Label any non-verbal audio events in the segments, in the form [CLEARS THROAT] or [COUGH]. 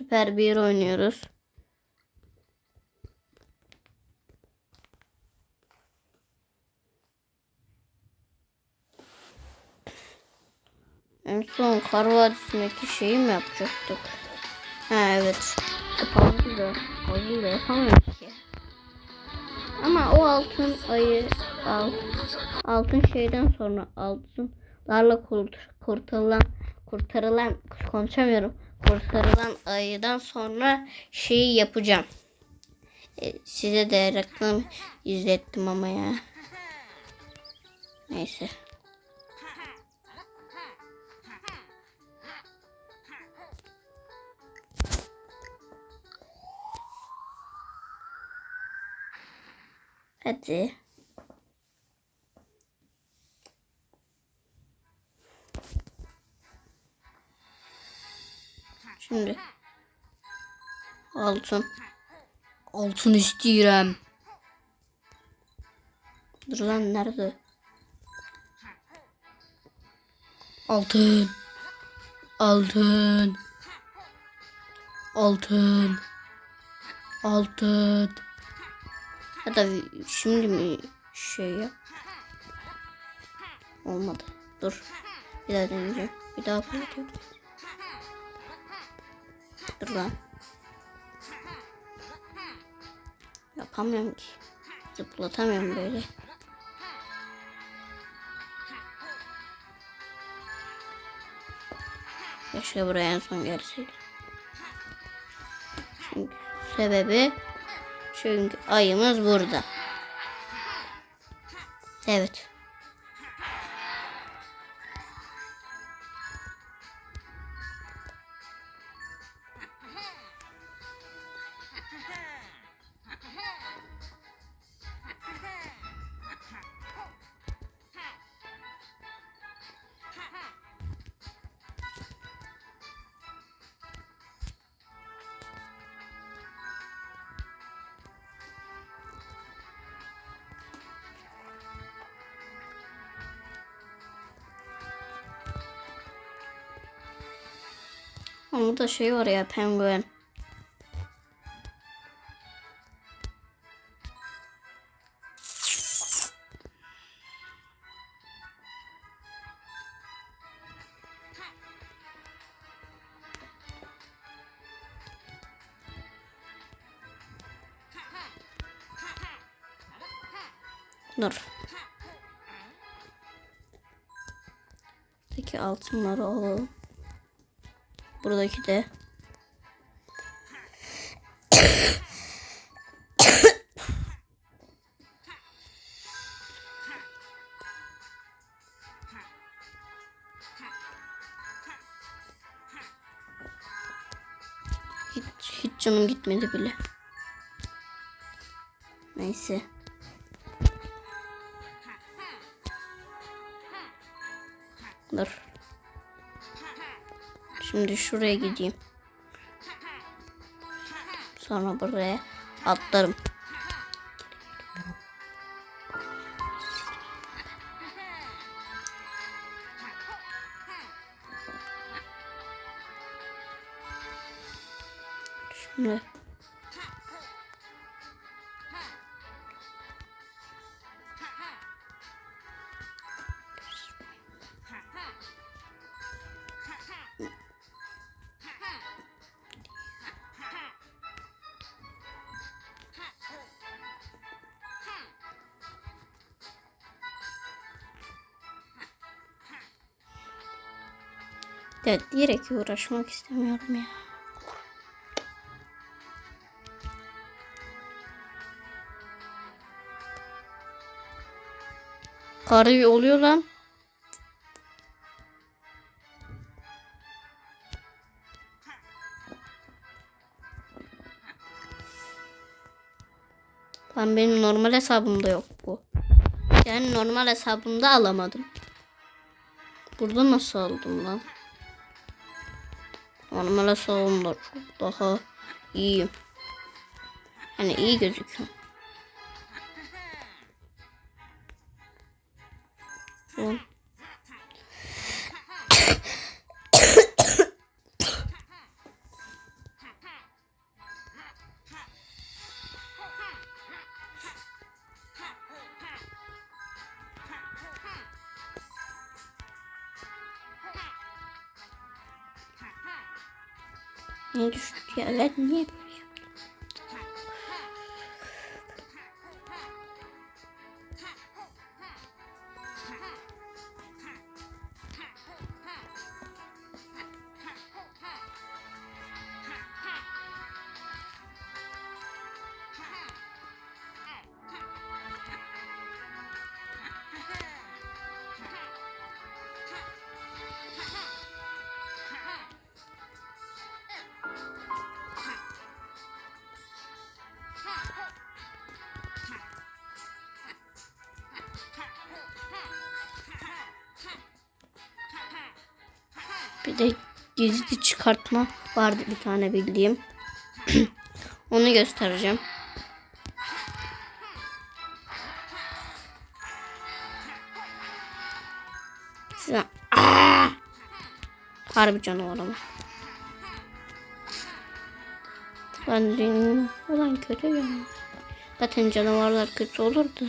Süper bir oynuyoruz. En son Kar Vadisi'ndeki şeyi mi yapacaktık? Ha evet. Puzzle da, da yapamıyoruz ki. Ama o altın ayı al, altın şeyden sonra altınlarla kurt, kurtarılan kurtarılan konuşamıyorum. Kurtarılan ayıdan sonra şeyi yapacağım. E, size de reklam izlettim ama ya. Neyse. Hadi. Şimdi. Altın. Altın istiyorum. Dur lan nerede? Altın. Altın. Altın. Altın. Hatta şimdi mi şey yap? Olmadı. Dur. Bir daha deneyeceğim. Bir daha yapacağım. Dur lan. Yapamıyorum ki. Zıplatamıyorum böyle. Keşke buraya en son gelseydi. Çünkü sebebi çünkü ayımız burada. Evet. Ama burada şey var ya penguen. Dur. Peki altınları alalım. Buradaki de. Hiç, hiç canım gitmedi bile. Neyse. Dur. Şimdi şuraya gideyim. Sonra buraya atlarım. Şimdi de direkt uğraşmak istemiyorum ya. Karı oluyor lan. Lan benim normal hesabımda yok bu. Yani normal hesabımda alamadım. Burada nasıl aldım lan? Normal hesabımda çok daha iyiyim. Hani iyi gözüküyor. Lan. Niye düştük ya? Evet Bir de gizli çıkartma vardı bir tane bildiğim. [CLEARS THROAT] Onu göstereceğim. Size... Harbi canavar ama. Lan dün... Ulan kötü ya. Zaten canavarlar kötü olurdu.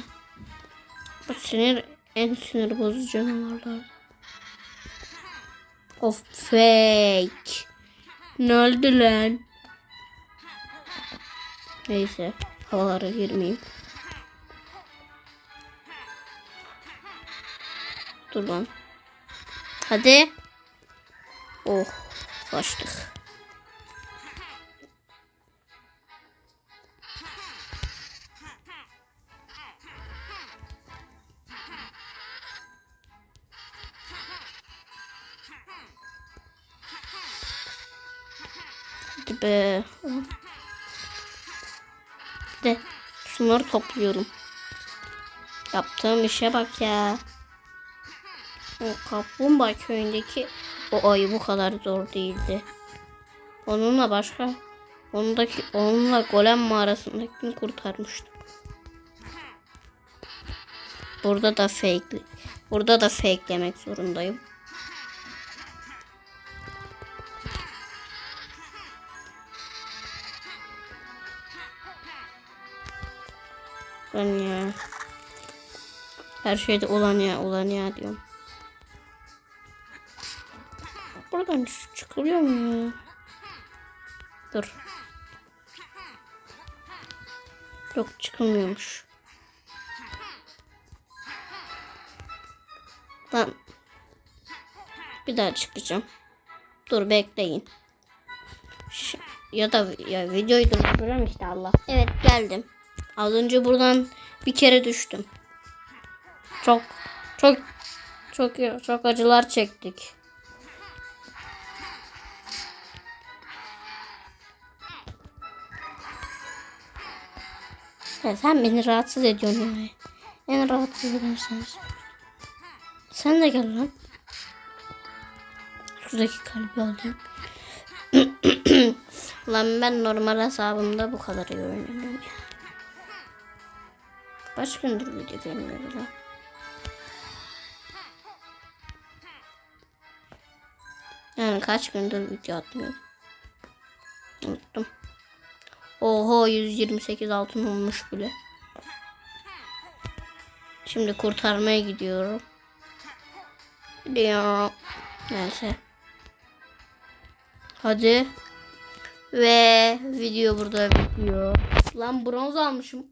Bu sinir en sinir bozucu canavarlar. Of fake. Ne oldu lan? Neyse. Havalara girmeyeyim. Dur lan. Hadi. Oh. Kaçtık. Be. De şunları topluyorum. Yaptığım işe bak ya. O kaplumbağa köyündeki o ayı bu kadar zor değildi. Onunla başka ondaki onunla golem mağarasındakini kurtarmıştım. Burada da fake burada da fakelemek zorundayım. Ben ya. Her şeyde olan ya, olan ya diyorum. Buradan çıkılıyor mu ya? Dur. Yok çıkılmıyormuş. Lan. Bir daha çıkacağım. Dur bekleyin. Ş- ya da ya videoyu durduruyorum işte Allah. Evet geldim. Az önce buradan bir kere düştüm. Çok çok çok çok acılar çektik. Ya sen beni rahatsız ediyorsun ya. En rahatsız eden sensin. Sen de gel lan. Şuradaki kalbi alayım. [CLEARS THROAT] lan ben normal hesabımda bu kadar oynamıyorum ya. Kaç gündür video gelmiyor lan. Yani kaç gündür video atmıyorum. Unuttum. Oho 128 altın olmuş bile. Şimdi kurtarmaya gidiyorum. Gidiyorum. Neyse. Hadi. Ve video burada bitiyor. Lan bronz almışım.